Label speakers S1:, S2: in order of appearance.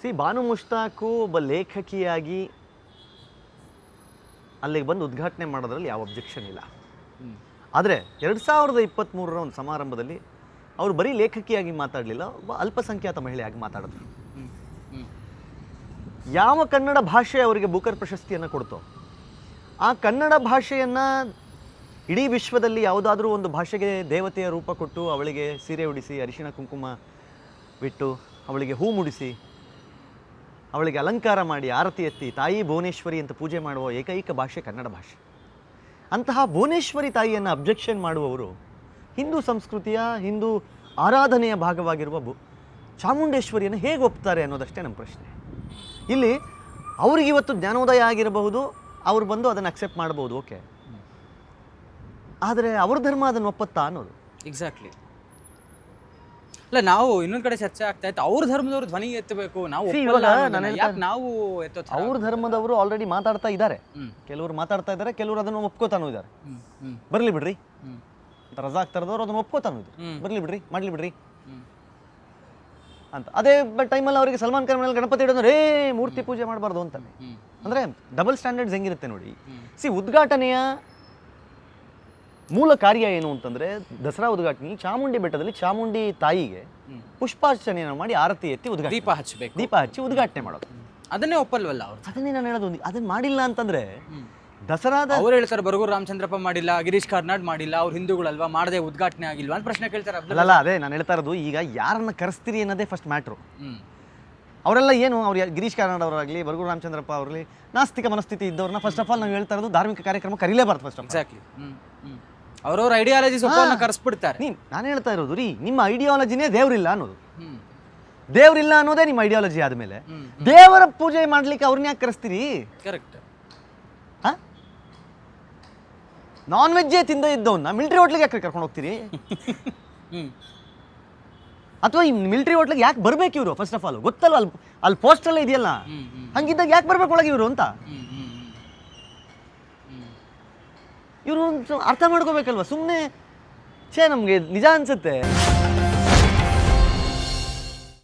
S1: C Banu ಮುಷ್ತಾಕು ಒಬ್ಬ ಲೇಖಕಿಯಾಗಿ ಅಲ್ಲಿಗೆ ಬಂದು ಉದ್ಘಾಟನೆ ಮಾಡೋದ್ರಲ್ಲಿ ಯಾವ ಅಬ್ಜೆಕ್ಷನ್ ಇಲ್ಲ. ಆದರೆ ಎರಡು ಸಾವಿರದ ಇಪ್ಪತ್ತ್ಮೂರರ ಒಂದು ಸಮಾರಂಭದಲ್ಲಿ ಅವರು ಬರೀ ಲೇಖಕಿಯಾಗಿ ಮಾತಾಡಲಿಲ್ಲ ಒಬ್ಬ ಅಲ್ಪಸಂಖ್ಯಾತ ಮಹಿಳೆಯಾಗಿ ಮಾತಾಡಿದ್ರು. ಯಾವ ಕನ್ನಡ ಭಾಷೆ ಅವರಿಗೆ ಬುಕರ್ ಪ್ರಶಸ್ತಿಯನ್ನು ಕೊಡ್ತೋ ಆ ಕನ್ನಡ ಭಾಷೆಯನ್ನು ಇಡೀ ವಿಶ್ವದಲ್ಲಿ ಯಾವುದಾದ್ರೂ ಒಂದು ಭಾಷೆಗೆ ದೇವತೆಯ ರೂಪ ಕೊಟ್ಟು ಅವಳಿಗೆ ಸೀರೆ ಉಡಿಸಿ ಅರಿಶಿಣ ಕುಂಕುಮ ಬಿಟ್ಟು ಅವಳಿಗೆ ಹೂ ಮುಡಿಸಿ ಅವಳಿಗೆ ಅಲಂಕಾರ ಮಾಡಿ ಆರತಿ ಎತ್ತಿ ತಾಯಿ ಭುವನೇಶ್ವರಿ ಅಂತ ಪೂಜೆ ಮಾಡುವ ಏಕೈಕ ಭಾಷೆ ಕನ್ನಡ ಭಾಷೆ. ಅಂತಹ ಭುವನೇಶ್ವರಿ ತಾಯಿಯನ್ನು ಅಬ್ಜೆಕ್ಷನ್ ಮಾಡುವವರು ಹಿಂದೂ ಸಂಸ್ಕೃತಿಯ ಹಿಂದೂ ಆರಾಧನೆಯ ಭಾಗವಾಗಿರುವ ಭು ಚಾಮುಂಡೇಶ್ವರಿಯನ್ನು ಹೇಗೆ ಒಪ್ತಾರೆ ಅನ್ನೋದಷ್ಟೇ ನಮ್ಮ ಪ್ರಶ್ನೆ. ಇಲ್ಲಿ ಅವ್ರಿಗೆ ಇವತ್ತು ಜ್ಞಾನೋದಯ ಆಗಿರಬಹುದು ಅವ್ರು ಬಂದು ಅದನ್ನು ಅಕ್ಸೆಪ್ಟ್ ಮಾಡ್ಬೋದು ಓಕೆ ಆದರೆ ಅವ್ರ ಧರ್ಮ ಅದನ್ನು ಒಪ್ಪತ್ತಾ ಅನ್ನೋದು.
S2: ಎಕ್ಸಾಕ್ಟ್ಲಿ ಅಲ್ಲ ನಾವು ಇನ್ನೊಂದ್ ಕಡೆ ಚರ್ಚೆ ಆಗ್ತಾ ಇತ್ತು ಅವ್ರ ಧರ್ಮದವ್ರು ಧ್ವನಿ ಎತ್ತಬೇಕು ನಾವು
S1: See,
S2: ಒಪ್ಪಲ್ಲ
S1: ಇವಾಗ
S2: ಅನ್ನೋದನ್ನ.
S1: ನಾನು
S2: ಯಾಕ್ ನಾವು ಎತ್ತೋ ಥರ?
S1: ಅವ್ರ ಧರ್ಮದವರು ಆಲ್ರೆಡಿ ಮಾತಾಡ್ತಾ ಇದ್ದಾರೆ
S2: ಹ್ಮ್.
S1: ಕೆಲವರು ಮಾತಾಡ್ತಾ ಇದ್ದಾರೆ ಕೆಲವರು ಅದನ್ನ ಒಪ್ಕೋತಾನೂ ಇದ್ದಾರೆ
S2: ಹ್ಮ್. ಹ್ಮ್.
S1: ಬರಲಿ ಬಿಡ್ರಿ
S2: ರಜಾ
S1: ಅಂತ ರಜಾಕ್ ತರದವ್ರು ಅದನ್ನು ಒಪ್ಕೋತಾನೂ ಇದ್ದಾರೆ
S2: ಹ್ಮ್.
S1: ಬರಲಿ ಬಿಡ್ರಿ ಮಾಡ್ಲಿ ಬಿಡ್ರಿ
S2: ಹ್ಮ್.
S1: ಅಂತ ಅದೇ ಟೈಮಲ್ಲಿ ಅವರಿಗೆ ಸಲ್ಮಾನ್ ಖಾನ್ ಮೇಲೆ ಗಣಪತಿ ಇಡೋದು ರೇ ಮೂರ್ತಿ ಪೂಜೆ ಮಾಡಬಾರ್ದು ಅಂತಾನೆ ಅಂದರೆ ಡಬಲ್ ಸ್ಟ್ಯಾಂಡರ್ಡ್ಸ್ ಹೆಂಗಿರುತ್ತೆ ನೋಡಿ ಸಿ ಉದ್ಘಾಟನೆಯ ಮೂಲ ಕಾರ್ಯ ಏನು ಅಂತಂದ್ರೆ ದಸರಾ ಉದ್ಘಾಟನೆ ಚಾಮುಂಡಿ ಬೆಟ್ಟದಲ್ಲಿ ಚಾಮುಂಡಿ ತಾಯಿಗೆ
S2: ಪುಷ್ಪಾರ್ಚನೆ
S1: ಪುಷ್ಪಾರ್ಚನೆಯನ್ನು ಮಾಡಿ ಆರತಿ ಎತ್ತಿ ಉದ್ಘಾಟನೆ
S2: ದೀಪ ಹಚ್ಚಬೇಕು.
S1: ದೀಪ ಹಚ್ಚಿ ಉದ್ಘಾಟನೆ ಮಾಡೋದು.
S2: ಅದನ್ನೇ ಒಪ್ಪಲ್ವಲ್ಲ ಅವ್ರು?
S1: ಅದನ್ನೇ ನಾನು ಹೇಳೋದು ಅದನ್ನ ಮಾಡಿಲ್ಲ ಅಂತಂದ್ರೆ ದಸರಾದ
S2: ಅವ್ರು ಹೇಳ್ತಾರೆ ಬರಗೂರು ರಾಮಚಂದ್ರಪ್ಪ ಮಾಡಿಲ್ಲ ಗಿರೀಶ್ ಕಾರ್ನಾಡ್ ಮಾಡಿಲ್ಲ ಅವ್ರು ಹಿಂದೂಗಳಲ್ವಾ ಮಾಡದೆ ಉದ್ಘಾಟನೆ ಆಗಿಲ್ವಾ? ಅಂತ ಪ್ರಶ್ನೆ ಕೇಳ್ತಾರೆ
S1: ಅಲ್ಲ ಅದೇ ನಾನು ಹೇಳ್ತಾ ಇರೋದು ಈಗ ಯಾರನ್ನ ಕರೆಸ್ತೀರಿ ಅನ್ನೋದೇ ಫಸ್ಟ್ ಮ್ಯಾಟ್ರು ಅವರೆಲ್ಲ ಏನು ಅವ್ರು ಗಿರೀಶ್ ಕಾರ್ನಾಡ್ ಅವರಾಗಲಿ ಬರಗೂರು ರಾಮಚಂದ್ರಪ್ಪ ಅವರಲ್ಲಿ ನಾಸ್ತಿಕ ಮನಸ್ಥಿತಿ ಇದ್ದವ್ರನ್ನ ಫಸ್ಟ್ ಆಫ್ ಆಲ್ ನಾವು ಹೇಳ್ತಾ ಇರೋದು ಧಾರ್ಮಿಕ ಕಾರ್ಯಕ್ರಮ ಕರೀಲೇಬಾರ್ದು ಫಸ್ಟ್ ಆಫ್ ಆಲ್
S2: ಎಕ್ಸಾಕ್ಟ್ಲಿ ಅವ್ರವ್ರ ಐಡಿಯಾಲಜಿ ಸ್ವಲ್ಪ ಕರೆಸ್ಬಿಡ್ತಾರೆ.
S1: ನೀನ್ ನಾನು ಹೇಳ್ತಾ ಇರೋದು ರೀ ನಿಮ್ಮ ಐಡಿಯಾಲಜಿನೇ ದೇವ್ರಿಲ್ಲ ಅನ್ನೋದು.
S2: ಹ್ಮ್.
S1: ದೇವ್ರಿಲ್ಲ ಅನ್ನೋದೇ ನಿಮ್ಮ ಐಡಿಯಾಲಜಿ ಆದಮೇಲೆ.
S2: ಹ್ಮ್
S1: ದೇವರ ಪೂಜೆ ಮಾಡ್ಲಿಕ್ಕೆ ಅವ್ರನ್ನ ಯಾಕೆ ಕರೆಸ್ತೀರಿ?
S2: ಕರೆಕ್ಟ್
S1: ನಾನ್ ವೆಜ್ಜೇ ತಿಂದ ಇದ್ದವನ್ನ ಮಿಲಿಟರಿ ಹೋಟ್ಲಿಗೆ ಯಾಕೆ ಕರ್ಕೊಂಡು ಹೋಗ್ತೀರಿ?
S2: ಹ್ಮ್.
S1: ಅಥವಾ ಈ ಮಿಲಿಟರಿ ಹೋಟ್ಲಿಗೆ ಯಾಕೆ ಬರ್ಬೇಕು ಇವರು ಫಸ್ಟ್ ಆಫ್ ಆಲ್ ಗೊತ್ತಲ್ಲ ಅಲ್ಲಿ ಅಲ್ಲಿ ಪೋಸ್ಟಲ್ಲೇ ಇದೆಯಲ್ಲ?
S2: ಹ್ಮ್ ಹ್ಮ್.
S1: ಹಂಗಿದ್ದಾಗ ಯಾಕೆ ಬರ್ಬೇಕು ಒಳಗೆ ಇವರು ಅಂತ?
S2: ಹ್ಮ್ ಹ್ಮ್ ಹ್ಮ್.
S1: ಇವರು ಅರ್ಥ ಮಾಡ್ಕೋಬೇಕಲ್ವ? ಸುಮ್ಮನೆ ಛೇ ನಮಗೆ ನಿಜ ಅನ್ಸುತ್ತೆ.